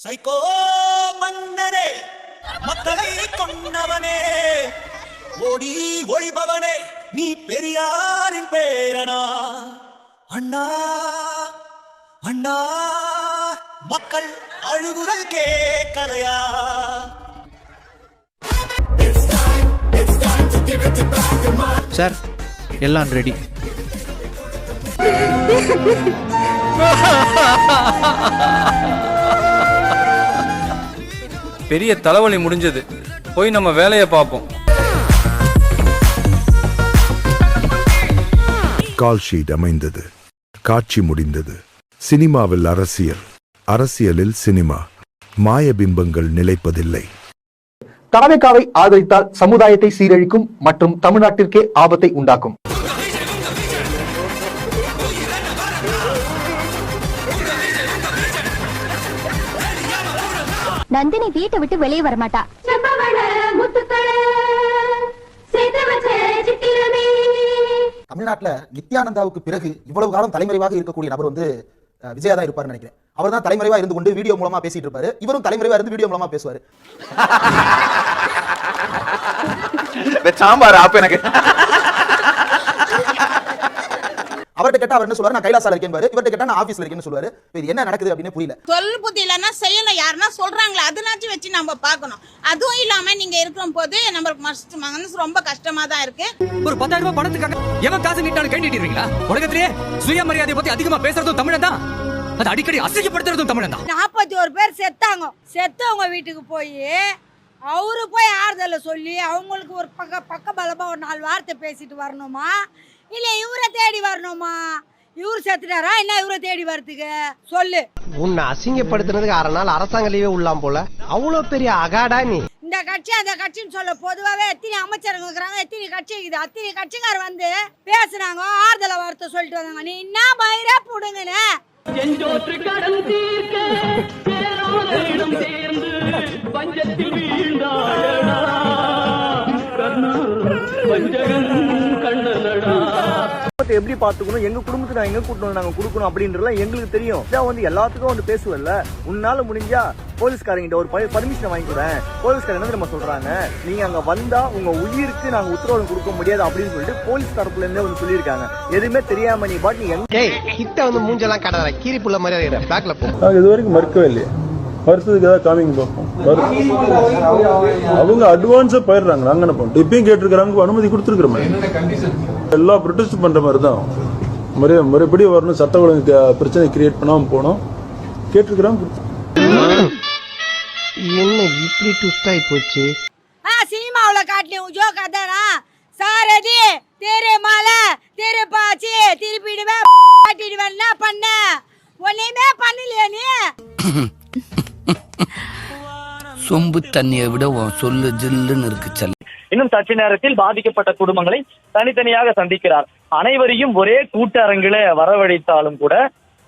Psycho மன்னனே மக்களை கொன்னவனே. ஓடி ஒளிபவனே நீ பெரியாரின் பேரனா? அண்ணா அண்ணா மக்கள் அழுகுதல் கேட்கலையா? சார் எல்லாம் ரெடி பெரிய தலைவலி முடிஞ்சது. போய் நம்ம வேலையை பார்ப்போம். கால் ஷீட் அமைந்தது. காட்சி முடிந்தது. சினிமாவில் அரசியல். அரசியலில் சினிமா. மாயபிம்பங்கள் நிலைப்பதில்லை. தாவேகாவை ஆதரித்தால் சமுதாயத்தை சீரழிக்கும் மற்றும் தமிழ்நாட்டிற்கே ஆபத்தை உண்டாக்கும். நந்தினி வீட்டை விட்டு வெளியே வர மாட்டா தமிழ்நாட்டுல நித்யானந்தாவுக்கு பிறகு இவ்வளவு காலம் தலைமறைவாக இருக்கக்கூடிய நபர் வந்து விஜயா தான் இருப்பார்னு நினைக்கிறேன். அவர் தான் தலைமறைவா இருந்து கொண்டு வீடியோ மூலமா பேசிட்டு இருப்பாரு. இவரும் தலைமறைவா இருந்து வீடியோ மூலமா பேசுவாரு. சாம்பார் ஆப்ப எனக்கு. அவர்கிட்ட கேட்டா அவர் என்ன சொல்லுவாரு? நான் கைலாசால இருக்கேன் பாரு. இவர்கிட்ட கேட்டா நான் ஆபீஸ்ல இருக்கேன்னு சொல்லுவாரு. இது என்ன நடக்குது அப்படின்னு புரியல. சொல் புத்தி இல்லைன்னா செய்யல யாருன்னா சொல்றாங்களே அதனாச்சும் வச்சு நம்ம பார்க்கணும். அதுவும் இல்லாம நீங்க இருக்கிற போது நம்மளுக்கு மனசு மனசு ரொம்ப கஷ்டமா தான் இருக்கு. ஒரு பத்தாயிரம் ரூபாய் பணத்துக்காக எவன் காசு நீட்டாலும் கேட்டுட்டீங்களா உலகத்திலேயே சுயமரியாதை பத்தி அதிகமா பேசுறதும் தமிழன் தான். அது அடிக்கடி அசிங்கப்படுத்துறதும் தமிழன் தான். நாற்பத்தி ஒரு பேர் செத்தாங்க. செத்தவங்க வீட்டுக்கு போய் அவரு போய் ஆறுதலை சொல்லி அவங்களுக்கு ஒரு பக்க பக்க பலமா ஒரு நாலு வார்த்தை பேசிட்டு வரணுமா? இல்ல இவரை தேடி வரணுமா? இவர் செத்துட்டாரா? என்ன இவரை தேடி வரதுக்கு? சொல்லு. உன்னை அசிங்கப்படுத்தினதுக்கு அரை நாள் அரசாங்க லீவே உள்ளாம் போல. அவ்வளவு பெரிய அகாடா நீ. இந்த கட்சி அந்த கட்சின்னு சொல்ல பொதுவாகவே எத்தனை அமைச்சருங்க இருக்கிறாங்க எத்தனை கட்சி இருக்குது? அத்தனை கட்சிக்கார் வந்து பேசுனாங்க ஆறுதலை வார்த்தை சொல்லிட்டு வந்தாங்க. நீ என்ன பயிரா புடுங்கன்னு எப்படி பாத்துக்கணும் எங்க குடும்பத்தை நான் எங்க கூட்டணும் நாங்க கொடுக்கணும் அப்படின்றதுலாம் எங்களுக்கு தெரியும். இதான் வந்து எல்லாத்துக்கும் வந்து பேசுவல்ல. உன்னால முடிஞ்சா போலீஸ்காரங்கிட்ட ஒரு பர்மிஷன் வாங்கி கூட போலீஸ்காரங்க என்ன நம்ம சொல்றாங்க? நீங்க அங்க வந்தா உங்க உயிருக்கு நாங்க உத்தரவாதம் கொடுக்க முடியாது அப்படின்னு சொல்லிட்டு போலீஸ் தரப்புல இருந்தே வந்து சொல்லியிருக்காங்க. எதுவுமே தெரியாம நீ பாட்டு கிட்ட வந்து மூஞ்செல்லாம் காட்டாத கீரி புள்ள மாதிரி பேக்ல போ. இது வரைக்கும் மறுக்கவே இல்லையே. மறுத்ததுக்கு ஏதாவது காமிங்க பார்ப்போம். அவங்க அட்வான்ஸா போயிடுறாங்க நாங்க என்ன பண்ணோம் இப்பயும் கேட்டிருக்கிறாங்க அனுமதி கொடுத்துருக்குறோமே. எல்லா ப்ரொடெஸ்ட் பண்ற மாதிரி தான் முறை முறைப்படி வரணும் சட்ட ஒழுங்கு பிரச்சனை கிரியேட் பண்ணாம போனோம். கேட்டிருக்கிறாங்க. என்ன இப்படி ட்விஸ்ட் ஆகி போச்சு? ஆ சினிமாவில் காட்டினேன் ஜோக் அதானா? சாரதி திருமலை திருப்பாச்சி திருப்பிடுவேன் காட்டிடுவேன். என்ன பண்ண? ஒன்னையுமே பண்ணலையா நீ? சொம்பு தண்ணியை விட சொல்லு ஜில்லுன்னு இருக்கு செல்ல. இன்னும் சற்று நேரத்தில் பாதிக்கப்பட்ட குடும்பங்களை தனித்தனியாக சந்திக்கிறார். அனைவரையும் ஒரே கூட்டரங்கில வரவழைத்தாலும் கூட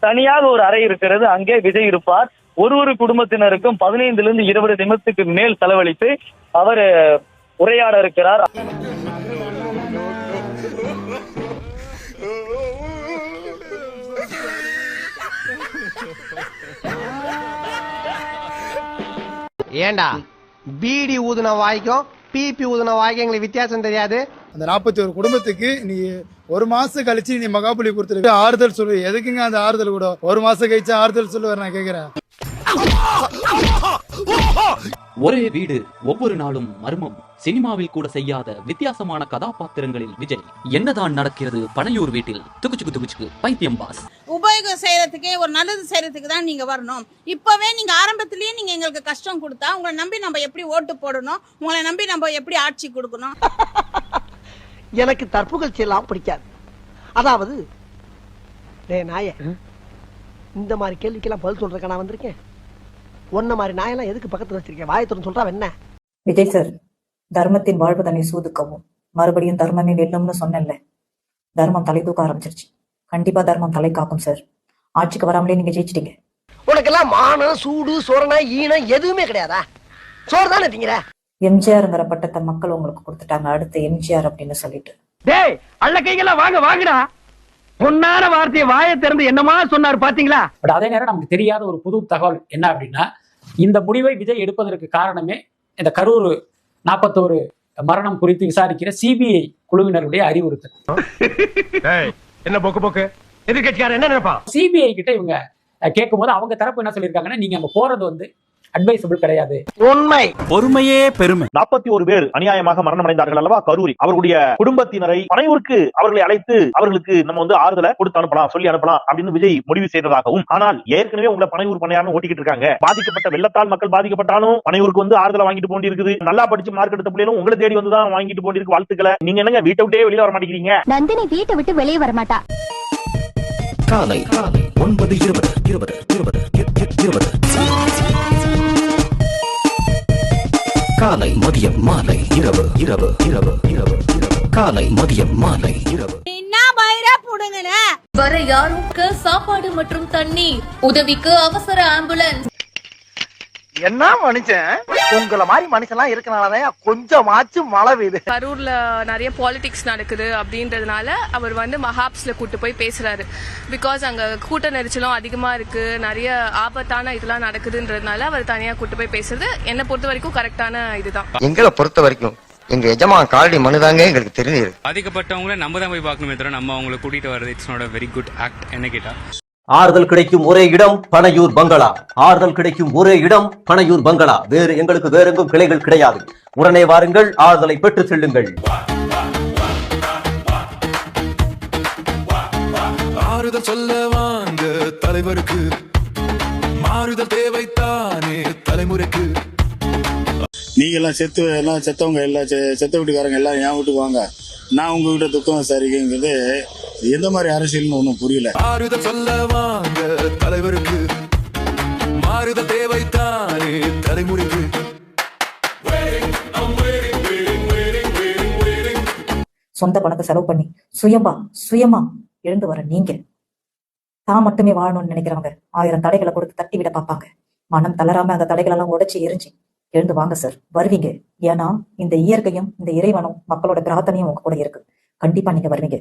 தனியாக ஒரு அறை இருக்கிறது. அங்கே விஜய் இருப்பார். ஒரு ஒரு குடும்பத்தினருக்கும் பதினைந்துல இருந்து இருபது நிமிடத்துக்கு மேல் செலவழித்து அவர் உரையாட இருக்கிறார். ஏண்டா? பீடி ஊதுன வாய்க்கும் பிபி ஊதுன வாய்க்கும் எங்களுக்கு வித்தியாசம் தெரியாது. அந்த நாற்பத்தி ஒரு குடும்பத்துக்கு நீ ஒரு மாசம் கழிச்சு நீ மகாபலி கொடுத்துரு ஆறுதல் சொல்லு. எதுக்குங்க அந்த ஆறுதல் கூட? ஒரு மாசம் கழிச்சு ஆறுதல் சொல்லுவார் நான் கேக்குறேன். ஒரே வீடு ஒவ்வொரு நாளும் மர்மம். சினிமாவில் கூட செய்யாத வித்தியாசமான கதாபாத்திரங்களில் விஜய். என்னதான் நடக்கிறது பனையூர் வீட்டில்? துக்குச்சுக்கு துக்குச்சுக்கு பைத்தியம் பாஸ். உபயோகம் செய்யறதுக்கு ஒரு நல்லது செய்யறதுக்கு தான் நீங்க வரணும். இப்பவே நீங்க ஆரம்பத்திலேயே நீங்க எங்களுக்கு கஷ்டம் கொடுத்தா உங்களை நம்பி நம்ம எப்படி ஓட்டு போடணும்? உங்களை நம்பி நம்ம எப்படி ஆட்சி கொடுக்கணும்? எனக்கு தற்புகழ்ச்சி எல்லாம் பிடிக்காது. அதாவது நாயே இந்த மாதிரி கேள்விக்கெல்லாம் பதில் சொல்றதுக்கு நான் வந்திருக்கேன்? உன்ன மாதிரி நாயெல்லாம் எதுக்கு பக்கத்துல வச்சிருக்கேன் வாயத்துறன்னு சொல்றா என்ன? விஜய் சார் தர்மத்தின் வாழ்வு தன்னை சூதுக்கவும். மறுபடியும் தர்மமே வெல்லும்னு சொன்னேன்ல. தர்மம் தலை தூக்க ஆரம்பிச்சிருச்சு. கண்டிப்பா தர்மம் தலை காக்கும் சார் ஆட்சிக்கு வராமலே நீங்க ஜெயிச்சிட்டீங்க. உனக்கெல்லாம் மானம் சூடு சொரணை ஈனம் எதுவுமே கிடையாதா? சோறு தானே திங்கிற எம்ஜிஆர்ங்கிற பட்டத்தை மக்கள் உங்களுக்கு கொடுத்துட்டாங்க. அடுத்து எம்ஜிஆர் அப்படின்னு சொல்லிட்டு. டேய் அள்ள கைகளா வாங்க வாங்கடா. பொன்னான வார்த்தையை வாயை திறந்து என்னமா சொன்னார் பாத்தீங்களா? பட் அதே நேரம் நமக்கு தெரியாத ஒரு புது தகவல் என்ன அப்படின்னா இந்த முடிவை விஜய் எடுப்பதற்கு காரணமே இந்த கரூர் நாற்பத்தோரு மரணம் குறித்து விசாரிக்கிற சிபிஐ குழுவினருடைய அறிவுறுத்தல். என்ன போக்கு போக்கு? எதிர்கட்சியார் என்ன நினைப்பான்? சிபிஐ கிட்ட இவங்க கேட்கும்போது அவங்க தரப்பு என்ன சொல்லியிருக்காங்கன்னா நீங்க அங்க போறது வந்து அட்வைசபிள் கிடையாது. உண்மை. பொறுமையே பெருமை. நாற்பத்தி ஒரு பேர் அநியாயமாக மரணம் அடைந்தார்கள் அல்லவா? கரூரி அவர்களுடைய குடும்பத்தினரை பனையூருக்கு அவர்களை அழைத்து அவர்களுக்கு நம்ம வந்து ஆறுதலை கொடுத்து அனுப்பலாம் சொல்லி அனுப்பலாம் அப்படின்னு விஜய் முடிவு செய்ததாகவும் ஆனால் ஏற்கனவே உங்களை பனையூர் பணையாரும் ஓட்டிக்கிட்டு இருக்காங்க. பாதிக்கப்பட்ட வெள்ளத்தால் மக்கள் பாதிக்கப்பட்டாலும் பனையூருக்கு வந்து ஆறுதலை வாங்கிட்டு போண்டி இருக்குது நல்லா படிச்சு மார்க் எடுத்த பிள்ளைகளும் உங்களை தேடி வந்து தான் வாங்கிட்டு போண்டி இருக்கு வாழ்த்துக்களை. நீங்க என்னங்க வீட்டை விட்டே வெளியில வர மாட்டேங்கிறீங்க? நந்தினி வீட்டை விட்டு வெளியே வர மாட்டா காலை ஒன்பது இருபது இருபது இருபது இருபது. காலை மதியம் மாலை இரவு இரவு இரவு இரவு. காலை மதியம் மாலை இரவு. வர யாருக்கு சாப்பாடு மற்றும் தண்ணீர். உதவிக்கு அவசர ஆம்புலன்ஸ். என்ன மனுஷன்? உங்களை மாதிரி மனுஷன்லாம் இருக்கனாலதான் கொஞ்சமாச்சும் மழை பெய்யுது. கரூர்ல நிறைய பாலிடிக்ஸ் நடக்குது அப்படின்றதுனால அவர் வந்து மஹாப்ஸ்ல கூட்டு போய் பேசுறாரு. பிகாஸ் அங்க கூட்ட நெரிச்சலும் அதிகமா இருக்கு நிறைய ஆபத்தான இதெல்லாம் நடக்குதுன்றதுனால அவர் தனியா கூட்டு போய் பேசுறது என்னை பொறுத்த வரைக்கும் கரெக்டான இதுதான். எங்களை பொறுத்த வரைக்கும் எங்க எஜமா காலடி மனுதாங்க எங்களுக்கு தெரிஞ்சது பாதிக்கப்பட்டவங்கள நம்ம தான் போய் பார்க்கணுமே தவிர நம்ம அவங்கள கூட்டிட்டு வர்றது it's not very good act என்ன கேட்டா? ஆறுதல் கிடைக்கும் ஒரே இடம் பனையூர் பங்களா. ஆறுதல் கிடைக்கும் ஒரே இடம் பனையூர் பங்களா. வேறு எங்களுக்கு வேற எங்கும் கிளைகள் கிடையாது. உடனே வாருங்கள் ஆறுதலை பெற்று செல்லுங்கள். ஆறுதல் சொல்ல வாங்க தலைவருக்கு. மாறுதல் தேவைத்தானே தலைமுறைக்கு. நீங்க எல்லாம் செத்து எல்லாம் செத்தவங்க எல்லாம் செத்த வீட்டுக்காரங்க எல்லாம் என் வீட்டுக்கு வாங்க. நான் உங்க வீட்டை துக்கம் விசாரிக்கிறது எந்த மாதிரி அரசியல்னு ஒன்றும் புரியல. ஆறுதல் சொல்ல வாங்க தலைவருக்கு. மாறுதல் தேவைத்தானே தலைமுறைக்கு. சொந்த பணத்தை செலவு பண்ணி சுயமா சுயமா எழுந்து வர நீங்க. தான் மட்டுமே வாழணும்னு நினைக்கிறவங்க ஆயிரம் தடைகளை கொடுத்து தட்டி விட பார்ப்பாங்க. மனம் தளராம அந்த தடைகள் எல்லாம் உடைச்சு எரிஞ்சு எழுந்து வாங்க சார் வருவீங்க. ஏன்னா இந்த இயற்கையும் இந்த இறைவனும் மக்களோட பிரார்த்தனையும் உங்க கூட இருக்கு. கண்டிப்பா நீங்க வருவீங்க.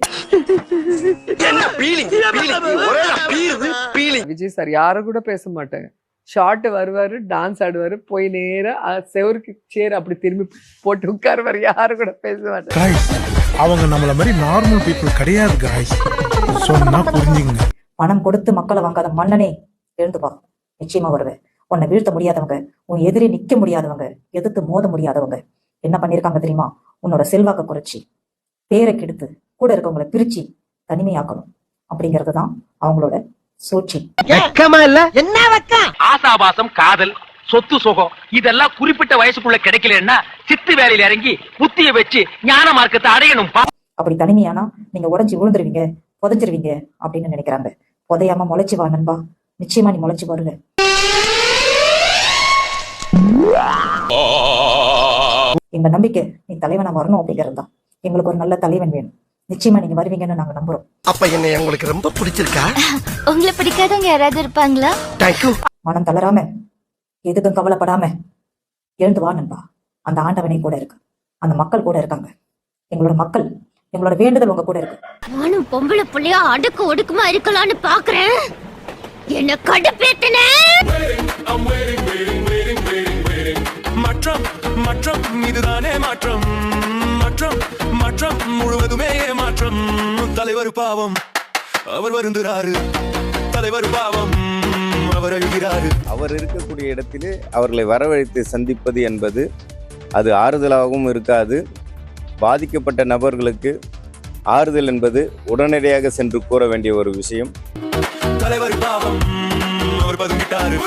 விஜய் சார் யாரும் கூட பேச மாட்டாங்க ஷார்ட் வருவாரு டான்ஸ் ஆடுவாரு போய் நேரா செவுருக்கு சேர் அப்படி திரும்பி போட்டு உட்காருவாரு. யாரும் கூட பேச மாட்டாங்க அவங்க நம்மள மாதிரி நார்மல் பீப்புள் கிடையாது காய்ஸ் சொன்னா புரிஞ்சுங்க பணம் கொடுத்து மக்களை வாங்காத மன்னனே எழுந்து வா. நிச்சயமா வருவேன். உன்னை வீழ்த்த முடியாதவங்க உன் எதிரே நிக்க முடியாதவங்க எதிர்த்து மோத முடியாதவங்க. என்ன பண்ணிருக்காங்க தெரியுமா? உன்னோட செல்வாக்க குறைச்சி பேரை கெடுத்து கூட இருக்கவங்கள பிரிச்சு தனிமையாக்கணும் அப்படிங்கிறது தான் அவங்களோட சூழ்ச்சி என்ன வெக்கம்? ஆசாபாசம் காதல் சொத்து சுகம் இதெல்லாம் குறிப்பிட்ட வயசுக்குள்ள கிடைக்கலன்னா சித்து வேலையில இறங்கி புத்திய வச்சு ஞான மார்க்கத்தை அடையணும் அப்படி தனிமையானா நீங்க உடைஞ்சு விழுந்துருவீங்க புதைஞ்சிருவீங்க அப்படின்னு நினைக்கிறாங்க. புதையாம முளைச்சு வா நண்பா. நிச்சயமா நீ முளைச்சு வருவ. எங்க நம்பிக்கை நீ தலைவனா வரணும் அப்படிங்கிறது தான் எங்களுக்கு ஒரு நல்ல தலைவன் வேணும். நிச்சயமா நீங்க வருவீங்கன்னு நாங்க நம்புறோம். அப்ப என்ன உங்களுக்கு ரொம்ப பிடிச்சிருக்கா? உங்களை பிடிக்காதவங்க யாராவது இருப்பாங்களா? தேங்க்யூ மனம் தளராம எதுக்கும் கவலைப்படாம எழுந்து வா நண்பா. அந்த ஆண்டவனை கூட இருக்கு. அந்த மக்கள் கூட இருக்காங்க. எங்களோட மக்கள் எங்களோட வேண்டுதல் உங்க கூட இருக்கு. நானும் பொம்பளை புள்ளையா அடுக்கு ஒடுக்குமா இருக்கலாம்னு பாக்குறேன். என்ன கடுப்பேத்தன. மாற்றம் மாற்றம் இதுதானே மாற்றம். மாற்றம் மாற்றம் முழுவதுமே மாற்றம் தலைவர் பாவம் அவர் வருந்துறாரு. தலைவர் பாவம் அவர் அழுகிறாரு. அவர் இருக்கக்கூடிய இடத்திலே அவர்களை வரவழைத்து சந்திப்பது என்பது அது ஆறுதலாகவும் இருக்காது. பாதிக்கப்பட்ட நபர்களுக்கு ஆறுதல் என்பது உடனடியாக சென்று கூற வேண்டிய ஒரு விஷயம். தலைவர் பாவம் அவர் பதுங்கிட்டாரு.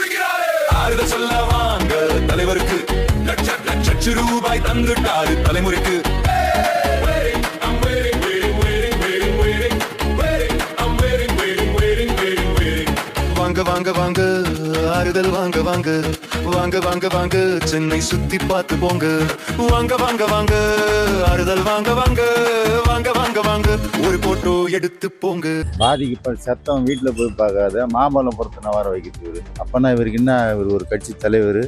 ஆறுதல் சொல்ல வாங்க தலைவருக்கு. லட்ச லட்ச ரூபாய் தந்துட்டாரு. தலைமுறைக்கு வாங்க வாங்க ஆறுதல் வாங்க வாங்க. வாங்க வாங்க வாங்க சென்னை சுத்தி பார்த்து போங்க. வாங்க வாங்க வாங்க ஆறுதல் வாங்க வாங்க. வாங்க வாங்க வாங்க ஒரு போட்டோ எடுத்து போங்க. பாதிக்கப்பட்ட சத்தம் வீட்டில் போய் பார்க்காத பொறுத்து வர வைக்கிறது. அப்பனா இவருக்கு என்ன இவர் ஒரு கட்சி தலைவர்?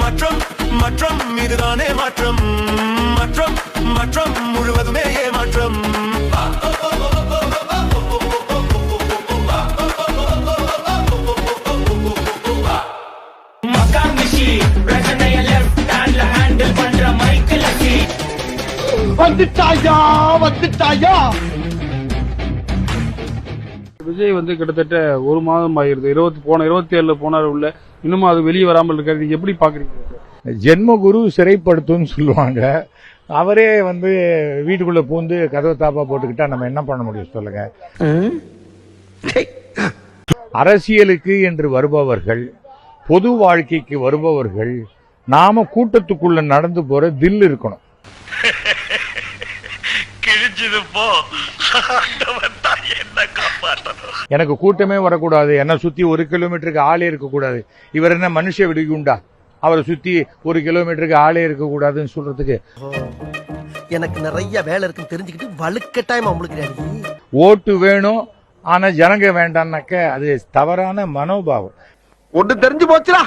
மாற்றம் மாற்றம் இதுதானே மாற்றம். மாற்றம் மாற்றம் முழுவதுமே ஏமாற்றம். வந்துட்டாயா? வந்துட்டாயா? விஜய் வந்து கிட்டத்தட்ட ஒரு மாதம் ஆகிருது இருபத்தி போன இருபத்தி ஏழுல போனார் உள்ள. இன்னும் அது வெளியே வராமல் இருக்காரு நீங்க எப்படி பாக்குறீங்க? ஜென்மகுரு சிறைப்படுத்தும்னு சொல்லுவாங்க. அவரே வந்து வீட்டுக்குள்ள பூந்து கதவை தாப்பா போட்டுக்கிட்டா நம்ம என்ன பண்ண முடியும் சொல்லுங்க. அரசியலுக்கு என்று வருபவர்கள் பொது வாழ்க்கைக்கு வருபவர்கள் நாம கூட்டத்துக்குள்ள நடந்து போற தில் இருக்கணும். எனக்கு கூட்டமே வரக்கூடாது. என்ன சுத்தி ஒரு கிலோமீட்டருக்கு ஆளே இருக்கக்கூடாது. இவர் என்ன மனுஷ விடுகுண்டா? அவரை சுத்தி ஒரு கிலோமீட்டருக்கு ஆளே இருக்கக்கூடாதுன்னு சொல்றதுக்கு. எனக்கு நிறைய வேலை இருக்குன்னு தெரிஞ்சுக்கிட்டு வலுக்கட்டாயமா உங்களுக்கு ஓட்டு வேணும் ஆனா ஜனங்க வேண்டாம்னாக்க அது தவறான மனோபாவம். ஒண்ணு தெரிஞ்சு போச்சுடா.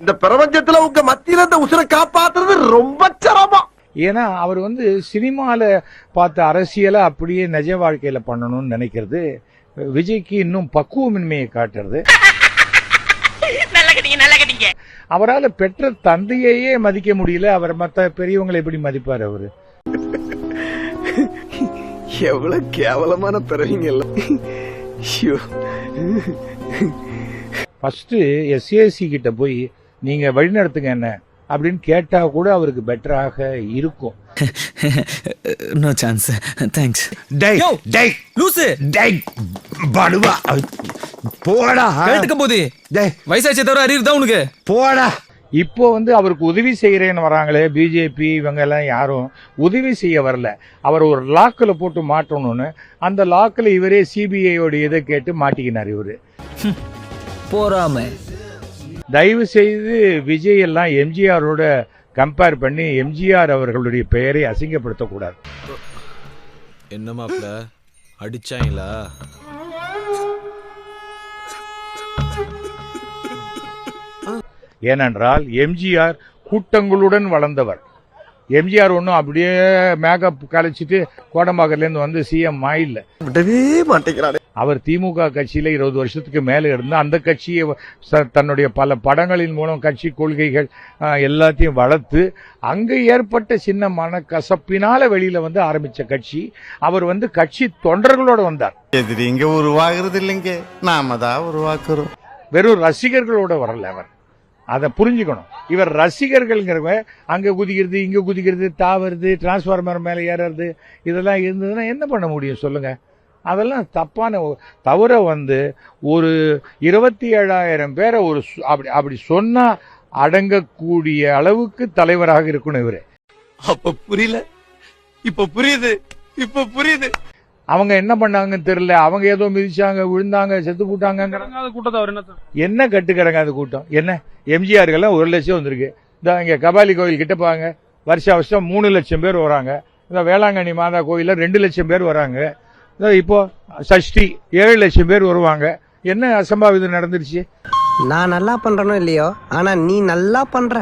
இந்த பிரபஞ்சத்துல உங்க மத்தியில இந்த உசுரை காப்பாத்துறது ரொம்ப சிரமம். ஏன்னா அவர் வந்து சினிமால பார்த்த அரசியலை அப்படியே நிஜ வாழ்க்கையில பண்ணணும்னு நினைக்கிறது விஜய்க்கு இன்னும் பக்குவமின்மையை காட்டுறது. அவரால் பெற்ற தந்தையையே மதிக்க முடியல அவர் மற்ற பெரியவங்களை எப்படி மதிப்பார் அவரு? எவ்வளவு கேவலமான பிறவிங்க ஃபர்ஸ்ட் எஸ்ஏசி கிட்ட போய் நீங்க வழிநடத்துங்க என்ன? அப்படின்னு கேட்டா கூட அவருக்கு பெட்டராக இருக்கும். நோ சான்ஸ் தேங்க்ஸ் டேய் டேய். லூசு. டேய் படுவா. போடா. கேட்டுக்க போது. டேய். வயசாச்சே தவிர அறிவு தான் உனக்கு. போடா. இப்போ வந்து அவருக்கு உதவி செய்கிறேன்னு வராங்களே பிஜேபி இவங்க எல்லாம் யாரும் உதவி செய்ய வரல. அவர் ஒரு லாக்கில் போட்டு மாட்டணும்னு அந்த லாக்கில் இவரே சிபிஐயோட இதை கேட்டு மாட்டிக்கினார் இவரு. போறாம. தயவு செய்து விஜய் எல்லாம் எம்ஜிஆரோட கம்பேர் பண்ணி எம்ஜிஆர் அவர்களுடைய பெயரை அசிங்கப்படுத்தக்கூடாது. என்ன மாப்ள அடிச்சாங்களா ஏனென்றால் எம்ஜிஆர் கூட்டங்களுடன் வளர்ந்தவர். எம்ஜிஆர் ஒன்றும் அப்படியே மேக்கப் கழிச்சிட்டு கோடம்பாக்கர்லேருந்து வந்து சிஎம் ஆயில்ல விடவே மாட்டேங்கிறானே. அவர் திமுக கட்சியில இருபது வருஷத்துக்கு மேல இருந்து அந்த கட்சியை தன்னுடைய பல படங்களின் மூலம் கட்சி கொள்கைகள் எல்லாத்தையும் வளர்த்து அங்க ஏற்பட்ட சின்ன மனக்கசப்பினால வெளியில வந்து ஆரம்பிச்ச கட்சி. அவர் வந்து கட்சி தொண்டர்களோட வந்தார். எதிரிங்க உருவாகிறது இல்லைங்க. நாம தான் உருவாக்குறோம். வெறும் ரசிகர்களோட வரல அவர். அதை புரிஞ்சுக்கணும். இவர் ரசிகர்கள்ங்கிறவங்க அங்க குதிக்கிறது இங்க குதிக்கிறது தாவறது டிரான்ஸ்ஃபார்மர் மேல ஏறுறது இதெல்லாம் இருந்ததுன்னா என்ன பண்ண முடியும் சொல்லுங்க? அதெல்லாம் தப்பான தவிர வந்து ஒரு இருபத்தி ஏழாயிரம் பேரை ஒரு அப்படி அப்படி சொன்னா அடங்கக்கூடிய அளவுக்கு தலைவராக இருக்கணும் இவரு. அப்ப புரியல. இப்ப புரியுது. இப்ப புரியுது. அவங்க என்ன பண்ணாங்கன்னு தெரியல. அவங்க ஏதோ மிதிச்சாங்க விழுந்தாங்க செத்து போட்டாங்க கூட்டத்தை அவர் என்ன கட்டுக்கிறாங்க அது கூட்டம்? என்ன? எம்ஜிஆருக்கெல்லாம் ஒரு லட்சம் வந்திருக்கு. இந்த இங்க கபாலி கோயில் கிட்ட பாங்க வருஷ வருஷம் மூணு லட்சம் பேர் வராங்க. இந்த வேளாங்கண்ணி மாதா கோயில்ல ரெண்டு லட்சம் பேர் வராங்க. இப்போ சஷ்டி ஏழு லட்சம் பேர் வருவாங்க. என்ன அசம்பாவிதம் நடந்துருச்சு? நான் நல்லா பண்றனோ இல்லையோ? ஆனா நீ நல்லா பண்ற.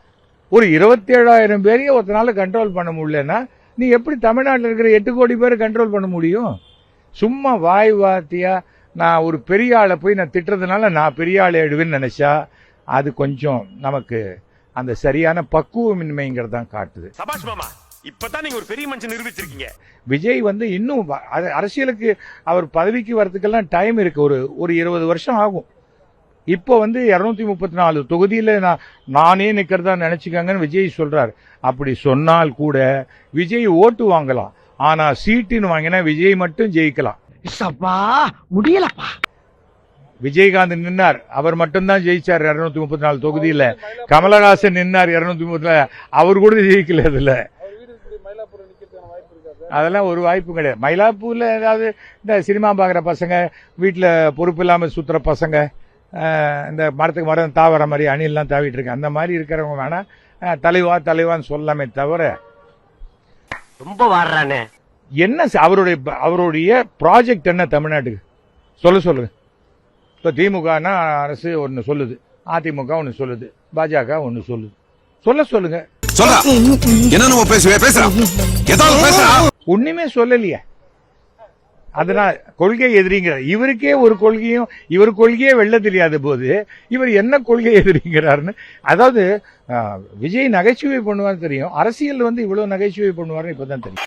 ஒரு இருபத்தி ஏழாயிரம் பேரையே ஒருத்தனால கண்ட்ரோல் பண்ண முடியலன்னா நீ எப்படி தமிழ்நாட்டில் இருக்கிற எட்டு கோடி பேரை கண்ட்ரோல் பண்ண முடியும்? சும்மா வாய் வார்த்தையா நான் ஒரு பெரிய ஆளை போய் நான் திட்டுறதுனால நான் பெரிய ஆளை ஆயிடுவேன்னு நினைச்சா அது கொஞ்சம் நமக்கு அந்த சரியான பக்குவமின்மைங்கிறது தான் காட்டுது. சபாஷ் மாமா இப்பதான் நீங்க ஒரு பெரிய மனுஷன் நிரூபிச்சிருக்கீங்க. விஜய் வந்து இன்னும் அரசியலுக்கு அவர் பதவிக்கு வரதுக்கெல்லாம் டைம் இருக்கு. ஒரு ஒரு இருபது வருஷம் ஆகும். இப்போ வந்து இருநூத்தி முப்பத்தி நாலு தொகுதியில நான் நானே நிக்கிறதா நினைச்சுக்கங்கன்னு விஜய் சொல்றார். அப்படி சொன்னால் கூட விஜய் ஓட்டு வாங்கலாம். ஆனா சீட்டுன்னு வாங்கினா விஜய் மட்டும் ஜெயிக்கலாம். முடியலப்பா. விஜயகாந்த் நின்னார். அவர் மட்டும்தான் ஜெயிச்சார் இருநூத்தி முப்பத்தி நாலு தொகுதியில. கமலஹாசன் நின்னார் இருநூத்தி முப்பத்தி நாலு. அவர் கூட ஜெயிக்கல அதுல அதெல்லாம் ஒரு வாய்ப்பு கிடையாது. மயிலாப்பூர்ல ஏதாவது இந்த சினிமா பார்க்குற பசங்க வீட்டில் பொறுப்பு இல்லாமல் சுத்துற பசங்க இந்த மரத்துக்கு மரம் தாவற மாதிரி அணிலாம் தாவிட்டு இருக்கு அந்த மாதிரி இருக்கிறவங்க வேணா அஹ், தலைவா தலைவான்னு சொல்லலாமே தவிர ரொம்ப வாடுறானே. என்ன அவருடைய ப- அவருடைய ப்ராஜெக்ட் என்ன தமிழ்நாட்டுக்கு? சொல்ல சொல்லுங்க இப்போ திமுகனா அரசு ஒன்று சொல்லுது அதிமுக ஒன்று சொல்லுது பாஜக ஒன்று சொல்லுது. சொல்ல சொல்லுங்க. சொல்றா. என்ன நம்ம பேசுவே பேசுறா. ஏதாவது பேசுறா. ஒண்ணுமே சொல்லலையே. அதனால் கொள்கை எதிரிங்கிறார். இவருக்கே ஒரு கொள்கையும் இவர் கொள்கையே வெளில தெரியாத போது இவர் என்ன கொள்கை எதிரிங்கிறாருன்னு அதாவது விஜய் நகைச்சுவை பண்ணுவார் தெரியும். அரசியல் வந்து இவ்வளவு நகைச்சுவை பண்ணுவார்னு இப்பதான் தெரியும்.